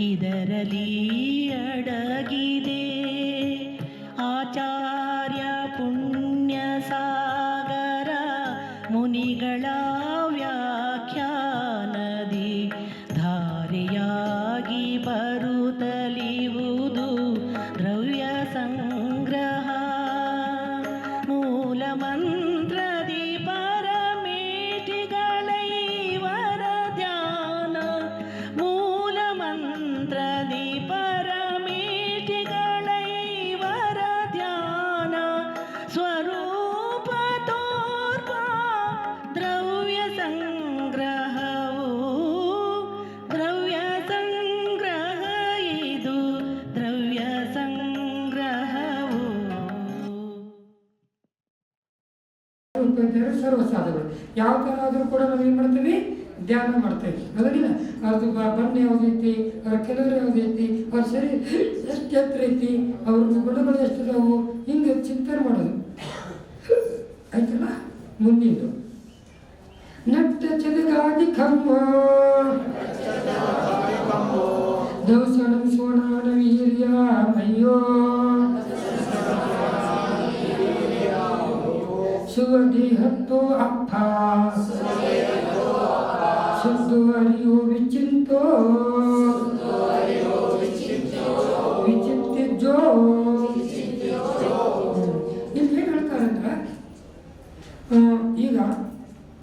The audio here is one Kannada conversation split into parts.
ಇದರಲ್ಲಿ ಅಡಗಿದೆ. ಸರ್ವಸಾಧಗಳು ಯಾವ ಥರ ಆದರೂ ಕೂಡ ನಾವು ಏನು ಮಾಡ್ತೀವಿ? ಧ್ಯಾನ ಮಾಡ್ತೇವೆ. ಅದರಿಲ್ಲ ಅದು ಬಣ್ಣ ಯಾವುದೈತಿ ಅವ್ರ ಕೆಲವರು ಯಾವುದೈತಿ ಅವ್ರ ಸರಿ ಎಷ್ಟು ಎತ್ತರ ಐತಿ? ಅವ್ರ ಗುಣಗಳು ಎಷ್ಟಿದಾವು ಹಿಂಗೆ ಚಿಂತನೆ ಮಾಡೋದು. ಆಯ್ತಲ್ಲ? ಮುಂದಿಂದು ನಟ್ಟ ಚದಗಾದಿ ಕಮ್ಮ ಸುವದೇಹತ್ತೋ ಅಪ್ಪ. ಶುದ್ಧೋ ಅರಿಯೋ ವಿಚಿಂತೋ. ವಿಚಿತ್ಯಜೋ ಇಲ್ಲಿ ಏನು ಹೇಳ್ತಾರಂದ್ರೆ ಆ, ಈಗ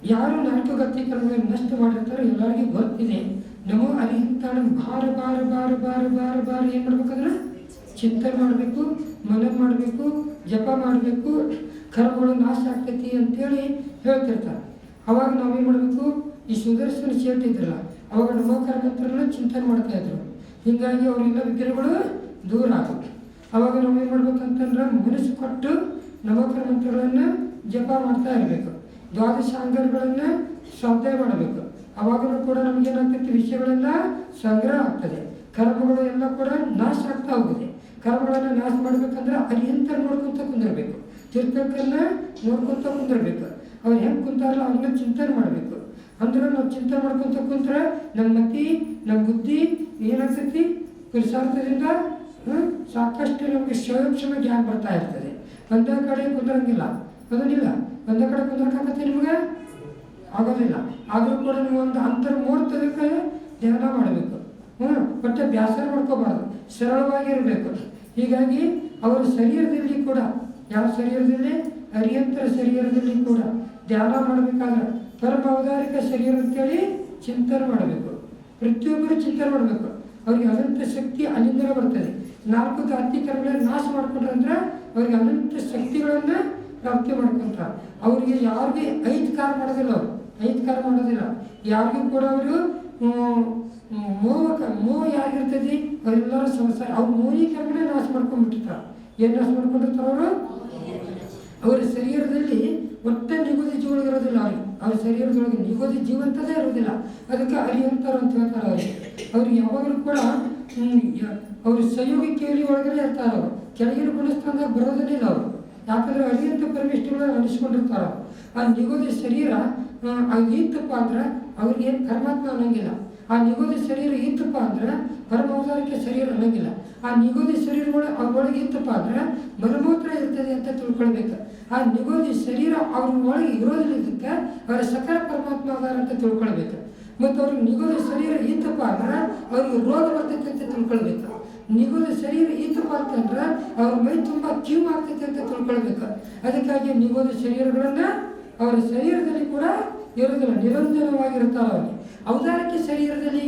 ಯಾರು ನಾಟಕತೀಕರಣವನ್ನು ನಷ್ಟ ಮಾಡಿರ್ತಾರೋ ಎಲ್ಲರಿಗೂ ಗೊತ್ತಿದೆ. ನಮೋ ಅರಿಹಿಂತಾಣ ಬಾರ ಬಾರ ಬಾರ ಬಾರ ಬಾರ ಬಾರ ಏನು ಮಾಡ್ಬೇಕಂದ್ರೆ ಚಿಂತನೆ ಮಾಡಬೇಕು ಮನನ ಮಾಡಬೇಕು ಜಪ ಮಾಡಬೇಕು ಕರ್ಮಗಳು ನಾಶ ಆಗ್ತೈತಿ ಅಂತೇಳಿ ಹೇಳ್ತಿರ್ತಾರೆ. ಅವಾಗ ನಾವೇನು ಮಾಡಬೇಕು? ಈ ಸುದರ್ಶನ ಶೇಟ್ ಇದ್ರಲ್ಲ, ಅವಾಗ ನಮ್ಮ ಕರ್ಮಂತ್ರಗಳನ್ನ ಚಿಂತನೆ ಮಾಡ್ತಾ ಇದ್ರು. ಹೀಗಾಗಿ ಅವರೆಲ್ಲ ವಿಗ್ರಹಗಳು ದೂರ ಆಗಬೇಕು ಅವಾಗ ನಾವೇನು ಮಾಡ್ಬೇಕಂತಂದ್ರೆ ಮನಸ್ಸು ಕೊಟ್ಟು ನವಕರ್ಮಂತ್ರಗಳನ್ನು ಜಪ ಮಾಡ್ತಾ ಇರಬೇಕು. ದ್ವಾದಶಾಂಗಗಳನ್ನು ಶ್ರದ್ಧೆ ಮಾಡಬೇಕು. ಅವಾಗಲೂ ಕೂಡ ನಮಗೇನಾಗ್ತೈತಿ ವಿಷಯಗಳೆಲ್ಲ ಸಂಗ್ರಹ ಆಗ್ತದೆ. ಕರ್ಮಗಳು ಎಲ್ಲ ಕೂಡ ನಾಶ ಆಗ್ತಾ ಹೋಗಿದೆ. ಕರ್ಮಗಳನ್ನು ನಾಶ ಮಾಡಬೇಕಂದ್ರೆ ಅರಿಯಂತ ನೋಡ್ಕೊತ ಕುಂದಿರ್ಬೇಕು. ತೀರ್ಥಕರನ್ನ ನೋಡ್ಕೊಂತ ಕುಂದಿರ್ಬೇಕು. ಅವ್ರು ಹೆಂಗೆ ಕುಂತಾರಲ್ಲ ಅವ್ರನ್ನ ಚಿಂತನೆ ಮಾಡಬೇಕು. ಅಂದ್ರೆ ನಾವು ಚಿಂತನೆ ಮಾಡ್ಕೊತ ಕುಂತ್ರೆ ನಮ್ಮ ಮತಿ ನಮ್ಮ ಬುದ್ಧಿ ಏನಾಗ್ತೈತಿ? ಪುರುಷಾರ್ಥದಿಂದ ಸಾಕಷ್ಟು ನಮಗೆ ಸ್ವಯಂಕ್ಷಮ ಜ್ಞಾನ ಬರ್ತಾ ಇರ್ತದೆ. ಒಂದೇ ಕಡೆ ಕುಂದ್ರಂಗಿಲ್ಲ. ಅದನ್ನಿಲ್ಲ ಒಂದೇ ಕಡೆ ಕುಂದ್ರಕ್ಕಾಗತ್ತೆ ನಿಮಗೆ? ಆಗೋದಿಲ್ಲ. ಆದರೂ ಕೂಡ ನೀವು ಒಂದು ಅಂತರ್ಮೂರ್ತದಕ್ಕೆ ಧ್ಯಾನ ಮಾಡಬೇಕು. ಹ್ಞೂ ಮತ್ತೆ ಬ್ಯಾಸರ ಮಾಡ್ಕೋಬಾರ್ದು. ಸರಳವಾಗಿರಬೇಕು. ಹೀಗಾಗಿ ಅವರ ಶರೀರದಲ್ಲಿ ಕೂಡ ಯಾವ ಶರೀರದಲ್ಲಿ? ಅರಿಯಂತರ ಶರೀರದಲ್ಲಿ ಕೂಡ. ಧ್ಯಾನ ಮಾಡಬೇಕಾದ್ರೆ ಪರಮ ಅವಧಾರಿಕ ಶರೀರ ಅಂತೇಳಿ ಚಿಂತನೆ ಮಾಡಬೇಕು. ಪ್ರತಿಯೊಬ್ಬರು ಚಿಂತನೆ ಮಾಡಬೇಕು. ಅವ್ರಿಗೆ ಅನಂತ ಶಕ್ತಿ ಅಲ್ಲಿಂದಲೇ ಬರ್ತದೆ. ನಾಲ್ಕು ಗಾತಿಕರಗಳನ್ನು ನಾಶ ಮಾಡ್ಕೊಂಡ್ರೆ ಅವ್ರಿಗೆ ಅನಂತ ಶಕ್ತಿಗಳನ್ನು ಪ್ರಾಪ್ತಿ ಮಾಡ್ಕೊಂತಾರೆ ಅವರಿಗೆ ಯಾರಿಗೆ ಐದು ಕಾರ ಮಾಡೋದಿಲ್ಲ ಅವರು. ಐದು ಕಾರ ಮಾಡೋದಿಲ್ಲ. ಯಾರಿಗೂ ಕೂಡ ಅವರು ಮೋವ ಮೋಹ ಯಾರಿಗಿರ್ತದೆ? ಅವರೆಲ್ಲರೂ ಸಂಸಾರ ಅವ್ರು ಮೋಹಿ ಕರ್ಮನೇ ನಾಶ ಮಾಡ್ಕೊಂಡ್ಬಿಟ್ಟಿರ್ತಾರೆ. ಏನು ಮಾಡ್ಕೊಂಡಿರ್ತಾರೆ ಅವರು? ಅವರ ಶರೀರದಲ್ಲಿ ಒಟ್ಟ ನಿಗೋದಿ ಇರೋದಿಲ್ಲ ಅವ್ರಿಗೆ ಅವ್ರ ಶರೀರದೊಳಗೆ ನಿಗೋದಿ ಜೀವಂತದೇ ಇರೋದಿಲ್ಲ. ಅದಕ್ಕೆ ಅರಿಯಂತಾರ ಅಂತ ಹೇಳ್ತಾರೆ ಅವ್ರಿಗೆ ಅವ್ರಿಗೆ ಯಾವಾಗಲೂ ಕೂಡ ಅವ್ರ ಸಹಯೋಗಿ ಕೇಳಿ ಒಳಗಡೆ ಇರ್ತಾರೆ ಅವರು. ಕೆಳಗಿನ ಗುಣಸ್ಥಾನದಾಗ ಬರೋದೇ ಇಲ್ಲ ಅವರು. ಯಾಕಂದ್ರೆ ಅರಿಯಂತ ಪರಮೇಶ್ವರ ನಡೆಸ್ಕೊಂಡಿರ್ತಾರ ಆ ನಿಗೋದಿ ಶರೀರ ಅದು ಇತ್ತಪ್ಪ ಅಂದ್ರೆ ಅವ್ರಿಗೆ ಪರಮಾತ್ಮ ಅನ್ನಂಗಿಲ್ಲ. ಆ ನಿಗೋದಿ ಶರೀರ ಇತ್ತಪ್ಪ ಅಂದ್ರೆ ಪರಮೌದಾರಿಕ ಶರೀರ ಅನ್ನಂಗಿಲ್ಲ. ಆ ನಿಗೋದಿ ಶರೀರಗಳು ಅವ್ರೊಳಗೆ ಇತ್ತಪ್ಪ ಅಂದ್ರೆ ಮಲಮೂತ್ರ ಇರ್ತದೆ ಅಂತ ತಿಳ್ಕೊಳ್ಬೇಕು. ಆ ನಿಗೋದಿ ಶರೀರ ಅವ್ರ ಒಳಗೆ ಇರೋದಿಲ್ಲದಕ್ಕೆ ಅವರ ಸಕಲ ಪರಮಾತ್ಮ ಅದಾರ ಅಂತ ತಿಳ್ಕೊಳ್ಬೇಕು. ಮತ್ತು ಅವ್ರಿಗೆ ನಿಗೋದಿ ಶರೀರ ಇತ್ತಪ್ಪ ಅಂದ್ರೆ ಅವ್ರಿಗೆ ರೋಗ ಬರ್ತೈತೆ ಅಂತ ತಿಳ್ಕೊಳ್ಬೇಕು. ನಿಗೋದಿ ಶರೀರ ಇತ್ತಪ್ಪ ಅಂತಂದ್ರೆ ಅವ್ರ ಮೈ ತುಂಬ ಕ್ಯೂ ಆಗ್ತೈತೆ ಅಂತ ತಿಳ್ಕೊಳ್ಬೇಕು. ಅದಕ್ಕಾಗಿ ನಿಗೋದಿ ಶರೀರಗಳನ್ನ ಅವರ ಶರೀರದಲ್ಲಿ ಕೂಡ ಇರೋದಿಲ್ಲ ನಿರಂಜನವಾಗಿರ್ತಾರೆ ಅವರಿಗೆ ಔದಾರಿಕ ಶರೀರದಲ್ಲಿ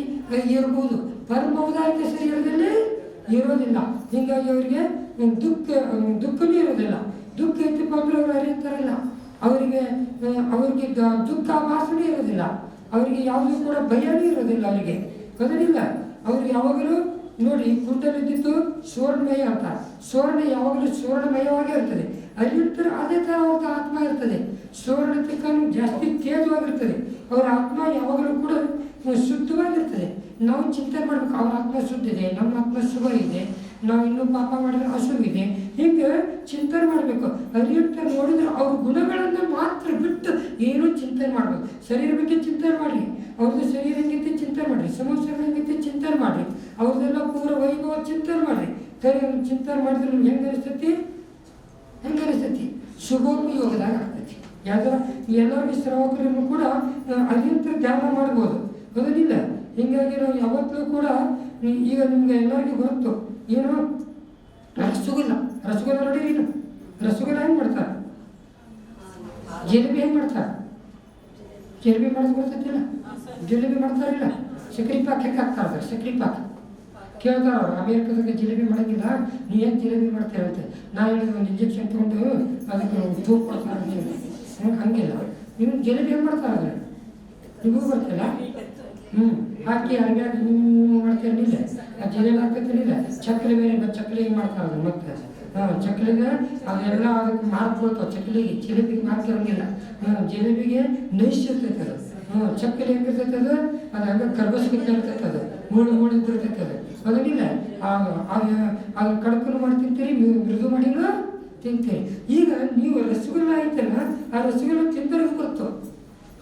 ಇರ್ಬೋದು. ಪರಮ ಔದಾರಿಕ ಶರೀರದಲ್ಲಿ ಇರೋದಿಲ್ಲ ಹೀಗಾಗಿ ಅವರಿಗೆ ದುಃಖ ದುಃಖನೂ ಇರೋದಿಲ್ಲ ದುಃಖ ಐತಪ್ಪ ಅಂದ್ರೆ ಅವ್ರು ಅರಿಯುತ್ತಾರಲ್ಲ ಅವರಿಗೆ ಅವ್ರಿಗೆ ದುಃಖ ವಾಸನೆ ಇರೋದಿಲ್ಲ ಅವರಿಗೆ ಯಾವುದೂ ಕೂಡ ಭಯನೂ ಇರೋದಿಲ್ಲ ಅವರಿಗೆ. ಗೊತ್ತಿಲ್ಲ ಅವ್ರಿಗೆ ಯಾವಾಗಲೂ ನೋಡಿ ಕುಂಡಲಿದ್ದು ಸುವರ್ಣಮಯ ಅಂತ. ಸುವರ್ಣ ಯಾವಾಗಲೂ ಸುವರ್ಣಮಯವಾಗೇ ಇರ್ತದೆ. ಅಲ್ಲಿರ್ತಾರೆ, ಅದೇ ಥರ ಅವ್ರದ್ದು ಆತ್ಮ ಇರ್ತದೆ. ಸುವರ್ಣತಕ್ಕೂ ಜಾಸ್ತಿ ತೇಜವಾಗಿರ್ತದೆ. ಅವರ ಆತ್ಮ ಯಾವಾಗಲೂ ಕೂಡ ಶುದ್ಧವಾಗಿರ್ತದೆ ನಾವು ಚಿಂತೆ ಮಾಡ್ಬೇಕು ಅವ್ರ ಆತ್ಮ ಶುದ್ಧ ಇದೆ ನಮ್ಮ ಆತ್ಮ ಶುಭ ಇದೆ ನಾವು ಇನ್ನೂ ಪಾಪ ಮಾಡಿದ್ರೆ ಅಶುಭಿದೆ ಹಿಂಗೆ ಚಿಂತನೆ ಮಾಡಬೇಕು ಅರಿಯುತ್ತ ನೋಡಿದ್ರೆ ಅವ್ರ ಗುಣಗಳನ್ನು ಮಾತ್ರ ಬಿಟ್ಟು ಏನೂ ಚಿಂತನೆ ಮಾಡಬೇಕು ಶರೀರ ಬಗ್ಗೆ ಚಿಂತನೆ ಮಾಡಿ ಅವ್ರದ್ದು ಶರೀರ ಚಿಂತನೆ ಮಾಡಿರಿ ಸಮಸ್ಯೆ ಮಾಡಿ ಚಿಂತನೆ ಮಾಡಿರಿ ವೈಭವ ಚಿಂತನೆ ಮಾಡ್ರಿ ಕರೆ ಚಿಂತನೆ ಮಾಡಿದ್ರೆ ನಿಮ್ಗೆ ಹೆಂಗೆ ಅನಿಸ್ತೈತಿ ಹೆಂಗೆ ಅನಿಸ್ತೈತಿ ಶುಭೋಪಯೋಗದಾಗ ಆಗ್ತೈತಿ ಯಾವ್ದಾರ ಎಲ್ಲರಿಗೂ ಶ್ರಾವಕರನ್ನು ಕೂಡ ಅರಿಯುತ್ತ ಧ್ಯಾನ ಮಾಡ್ಬೋದು ಹೌದಿಲ್ಲ ಹೀಗಾಗಿ ನಾವು ಯಾವತ್ತೂ ಕೂಡ ಈಗ ನಿಮ್ಗೆ ಎಲ್ಲರಿಗೂ ಗೊತ್ತು, ಏನು? ರಸಗುಲ್ಲ. ರಸಗುಲ್ಲ ನೋಡಿ ಏನು ರಸಗುಲ್ಲ ಹೆಂಗೆ ಮಾಡ್ತಾರೆ ಜಿಲೇಬಿ ಹೆಂಗೆ ಮಾಡ್ತಾರೆ ಜಿಲೇಬಿ ಮಾಡೋದು ಜಿಲೇಬಿ ಮಾಡ್ತಾರಿಲ್ಲ. ಸಕ್ರಿ ಪಾಕ್ ಹೆಂಗೆ ಹಾಕ್ತಾರೆ ಸಕ್ರಿ ಪಾಕ್. ಕೇಳ್ತಾರ ಅವ್ರು ಅಮೇರಿಕದಾಗ ಜಿಲೇಬಿ ಮಾಡೋಂಗಿಲ್ಲ ನೀ ಏನು ಜಿಲೇಬಿ ಮಾಡ್ತೀರ ಅಂತ ನಾ ಹೇಳಿದ ಒಂದು ಇಂಜೆಕ್ಷನ್ ತೊಗೊಂಡು ಅದಕ್ಕೆ ತೂಕ ಕೊಡ್ತಾರೆ ಹಂಗಿಲ್ಲ. ನೀವು ಜಿಲೇಬಿ ಹೆಂಗೆ ಮಾಡ್ತಾರೆ ಅದ್ರ ನಿಮಗೂ ಬರ್ತಿಲ್ಲ ಹ್ಞೂ ಹಾಕಿ ಅರ್ಬ್ಯಾಗ ನೀವು ಮಾಡ್ತೀರನಿಲ್ಲ ಆ ಜಿಲೇಬಿ ಹಾಕತಿರಲಿಲ್ಲ ಚಕ್ಲಿ ಬೇರೆ ಬ- ಚಕ್ಲಿ ಹೆಂಗೆ ಮಾಡ್ತಾರೆ ಮತ್ತೆ? ಹಾಂ ಚಕ್ಲಿಗೆ ಅದೆಲ್ಲ ಅದಕ್ಕೆ ಮಾರ್ಕ್ ಬೀಳ್ತಾವೆ ಚಕ್ಲಿಗೆ ಜಿಲೇಬಿಗೆ ಮಾರ್ಕ್ ಇರೋಂಗಿಲ್ಲ ಜಿಲೇಬಿಗೆ ನೈಸ್ ಇರ್ತೈತೆ ಅದು. ಹ್ಞೂ ಚಕ್ಕಲಿ ಹೆಂಗಿರ್ತೈತೆ ಅದು? ಅದು ಹಂಗೆ ಕರ್ಬಸ್ಗಿತ್ತ ಇರ್ತೈತೆ ಅದು. ಮೂಳು ಮೂಳು ಇದ್ದಿರ್ತೈತೆ ಅದು. ಅದನ್ನಿಲ್ಲ? ಅದು ಕಡ್ಕೊಂಡು ಮಾಡಿ ತಿಂತೀರಿ ಮೃದು ಮಾಡಿನೂ ತಿಂತೀರಿ. ಈಗ ನೀವು ರಸಗುಲ್ಲ ಐತಲ್ಲ ಆ ರಸಗುಲ್ಲ ತಿಂದವ್ರಿಗೆ ಗೊತ್ತು.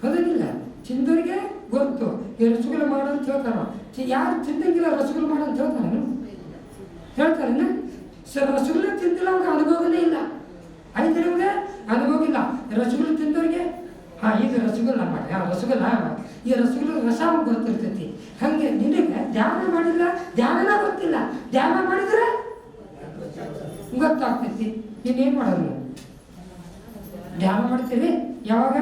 ಅದಿಲ್ಲ ತಿಂದವ್ರಿಗೆ ಗೊತ್ತು. ಈ ರಸಗುಲ್ಲ ಮಾಡು ಅಂತ ಹೇಳ್ತಾರ ಯಾರು ತಿಂದಂಗಿಲ್ಲ ರಸಗುಲ್ಲ ಮಾಡು ಅಂತ ಹೇಳ್ತಾರ ಹೇಳ್ತಾರೇನ? ಸರ್, ರಸಗುಲ್ಲ ತಿಂದಿಲ್ಲ ಅವ್ರಿಗೆ ಅನುಭವನೇ ಇಲ್ಲ. ಆಯ್ತು ನಿಮ್ಗೆ? ಅನುಭವ ಇಲ್ಲ. ರಸಗುಲ್ಲ ತಿಂದವ್ರಿಗೆ? ಹಾ, ಇದು ರಸಗುಲ್ಲ ಮಾಡಿ. ರಸಗುಲ್ಲ ಈ ರಸಗುಲ್ಲ ರಸ ಗೊತ್ತಿರ್ತೈತಿ. ಹಂಗೆ ನಿನಗೆ ಧ್ಯಾನ ಮಾಡಿಲ್ಲ? ಧ್ಯಾನನ ಗೊತ್ತಿಲ್ಲ. ಧ್ಯಾನ ಮಾಡಿದ್ರೆ ಗೊತ್ತಾಗ್ತೈತಿ. ನೀನೇನು ಮಾಡೋದು ಧ್ಯಾನ ಮಾಡ್ತೀವಿ ಯಾವಾಗ?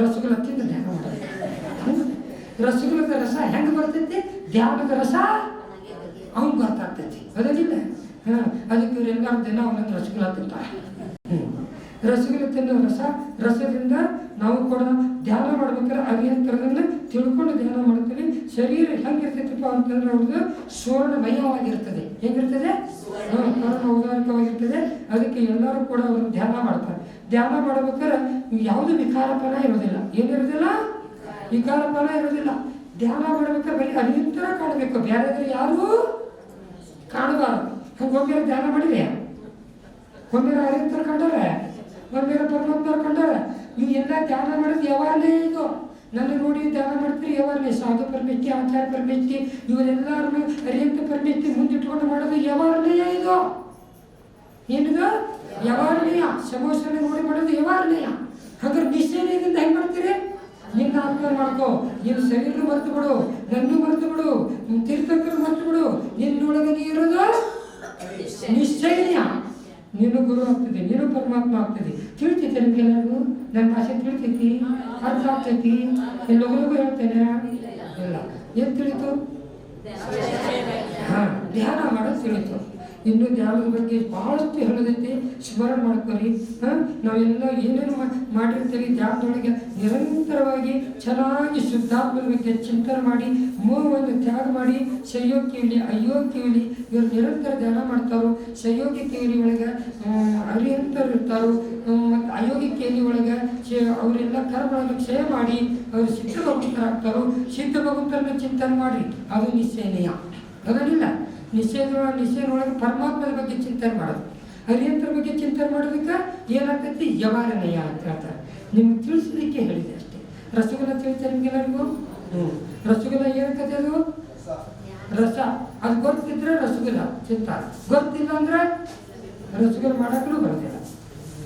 ರಸಗುಲ್ಲ ತಿಂದು ಧ್ಯಾನ ಮಾಡೋದು ಹ್ಮ್? ರಸಗುಲ್ಲದ ರಸ, ಹೆಂಗೆ ಬರ್ತೈತಿ? ಧ್ಯಾನದ ರಸ ಅವ್ನು ಗೊತ್ತಾಗ್ತೈತಿ. ಅದಕ್ಕಿಲ್ಲ ಹಾಂ, ಅದಕ್ಕೆ ಇವರೆಲ್ಲ ದಿನ ಒಂದೊಂದು ರಸಗುಲ ತಿಂತಾರೆ ರಸಗುಲ ತಿನ್ನೋ ರಸ, ರಸದಿಂದ ನಾವು ಕೂಡ ಧ್ಯಾನ ಮಾಡ್ಬೇಕಾದ್ರೆ ಅಭಿಯಂತರದಿಂದ ತಿಳ್ಕೊಂಡು ಧ್ಯಾನ ಮಾಡ್ತೀವಿ. ಶರೀರ ಹೆಂಗಿರ್ತೈತಪ್ಪ ಅಂತಂದ್ರೆ ಅವ್ರದ್ದು ಸುವರ್ಣಮಯವಾಗಿರ್ತದೆ. ಹೆಂಗಿರ್ತದೆ? ಔದಾರಿಕವಾಗಿರ್ತದೆ ಅದಕ್ಕೆ ಎಲ್ಲರೂ ಕೂಡ ಅವರು ಧ್ಯಾನ ಮಾಡ್ತಾರೆ. ಧ್ಯಾನ ಮಾಡ್ಬೇಕಾದ್ರೆ ಯಾವುದು ವಿಕಾರಪನ ಇರೋದಿಲ್ಲ. ಏನಿರೋದಿಲ್ಲ? ವಿಕಾರಪನ ಇರೋದಿಲ್ಲ ಧ್ಯಾನ ಮಾಡ್ಬೇಕು ಬರೀ ಅನಿಯಂತರ ಕಾಣಬೇಕು. ಬೇರೆ ಯಾರು ಕಾಣಬಾರದು. ಹಂಗೆ ಒಮ್ಮೆ ಧ್ಯಾನ ಮಾಡಿದೆ ಒಂದೇ ಅರಿಯಂತರ ಕಂಡಾರೆ? ಒಂದೇ ಪರಮಾತ್ಮ ಕಂಡಾರೆ? ನೀವು ಎಲ್ಲ ಧ್ಯಾನ ಮಾಡೋದು ಯಾವಾಗಲೇ ಇದು? ನನ್ನ ನೋಡಿ ಧ್ಯಾನ ಮಾಡ್ತೀರಿ ಯಾವಾಗಲೇ? ಸಾಧು ಪರಮಿತಿ ಆಚಾರ ಪರಮಿತಿ ಇವರೆಲ್ಲರನ್ನು ಅರಿಯಂತ ಪರಮಿತಿ ಮುಂದಿಟ್ಕೊಂಡು ಮಾಡೋದು ಯಾವಾಗಲೇ ಇದು? ಏನಿದು? ಯಾವಾಗಲೇ ಸಮೋಸನೆ ನೋಡಿ ಮಾಡೋದು ಯಾವಾಗಲೇ ಹಾಗಾದ್ರೆ ನಿಶ್ಚಯದಿಂದ ನಿನ್ನ ಆತ್ಮ ಮಾಡ್ಕೋ. ನೀನು ಶರೀರ ಮರ್ತು ಬಿಡು ನನ್ನೂ ಮರ್ತು ಬಿಡು ತೀರ್ಥಂಕರು ಮರ್ತು ಬಿಡು ನಿನ್ನೊಳಗೆ ನೀ ಇರೋದು ನಿಶ್ಚಯ. ನೀನು ಗುರು ಆಗ್ತದೆ ನೀನು ಪರಮಾತ್ಮ ಆಗ್ತದೆ ತಿಳಿತೈತೆ ನಿಮ್ಗೆಲ್ಲರಿಗೂ ನನ್ನ ಭಾಷೆ ತಿಳ್ತೈತಿ ಅರ್ಥ ಆಗ್ತೈತಿ? ಎಲ್ಲರಿಗೂ ಹೇಳ್ತೇನೆ ಇಲ್ಲ ಏನು ತಿಳಿತು? ಹಾಂ ಧ್ಯಾನ ಮಾಡೋದು ತಿಳಿತು. ಇನ್ನು ಧ್ಯಾನದ ಬಗ್ಗೆ ಬಹಳಷ್ಟು ಹೇಳೋದೈತಿ. ಸ್ಮರಣೆ ಮಾಡ್ಕೊಳ್ಳಿ. ಹಾಂ? ನಾವೆಲ್ಲ ಏನೇನು ಮಾಡಿರ್ತೀರಿ ಧ್ಯಾನದೊಳಗೆ ನಿರಂತರವಾಗಿ ಚೆನ್ನಾಗಿ ಶುದ್ಧಾತ್ಮದ ಬಗ್ಗೆ ಚಿಂತನೆ ಮಾಡಿ ಮೋಹವನ್ನು ತ್ಯಾಗ ಮಾಡಿ ಸಹಯೋಗಿಯಲ್ಲಿ ಕೇಳಿ ಇವರು ನಿರಂತರ ಧ್ಯಾನ ಮಾಡ್ತಾರೋ ಸಹಯೋಗಿ ಕೇಳಿ ಒಳಗೆ ಅರಿಯಂತರು ಇರ್ತಾರೋ. ಮತ್ತು ಅಯೋಗಿ ಕೇಳಿ ಒಳಗೆ ಅವರೆಲ್ಲ ಕರ್ಮಗಳನ್ನು ಕ್ಷಯ ಮಾಡಿ ಅವರು ಸಿದ್ಧ ಭಗವಂತರಾಗ್ತಾರೋ. ಸಿದ್ಧ ಭಗವಂತರನ್ನು ಚಿಂತನೆ ಮಾಡಿ. ಅದು ನಿಶ್ಚಯನೀಯ ಅದನ್ನಿಲ್ಲ ನಿಶ್ಚಯದ ನಿಶ್ಚಯದೊಳಗೆ ಪರಮಾತ್ಮದ ಬಗ್ಗೆ ಚಿಂತನೆ ಮಾಡೋದು. ಹರಿಯಂತರ ಬಗ್ಗೆ ಚಿಂತನೆ ಮಾಡೋದಕ್ಕೆ ಏನಾಗ್ತೈತಿ? ಯವಾರನಯ ಅಂತ ಹೇಳ್ತಾರೆ. ನಿಮ್ಗೆ ತಿಳಿಸೋದಕ್ಕೆ ಹೇಳಿದೆ ಅಷ್ಟೇ. ರಸಗುಲ್ಲ ತಿಳಿತಾರೆ ನಿಮ್ಗೆಲ್ಲರಿಗೂ? ಹ್ಞೂ. ರಸಗುಲ್ಲ ಏನಾಗ್ತದೆ ಅದು? ರಸ. ಅದು ಗೊತ್ತಿದ್ರೆ ರಸಗುಲ್ಲ, ಚಿಂತ. ಗೊತ್ತಿಲ್ಲ ಅಂದ್ರೆ ರಸಗುಲ್ಲ ಮಾಡೋಕ್ಕೂ ಬರೋದಿಲ್ಲ.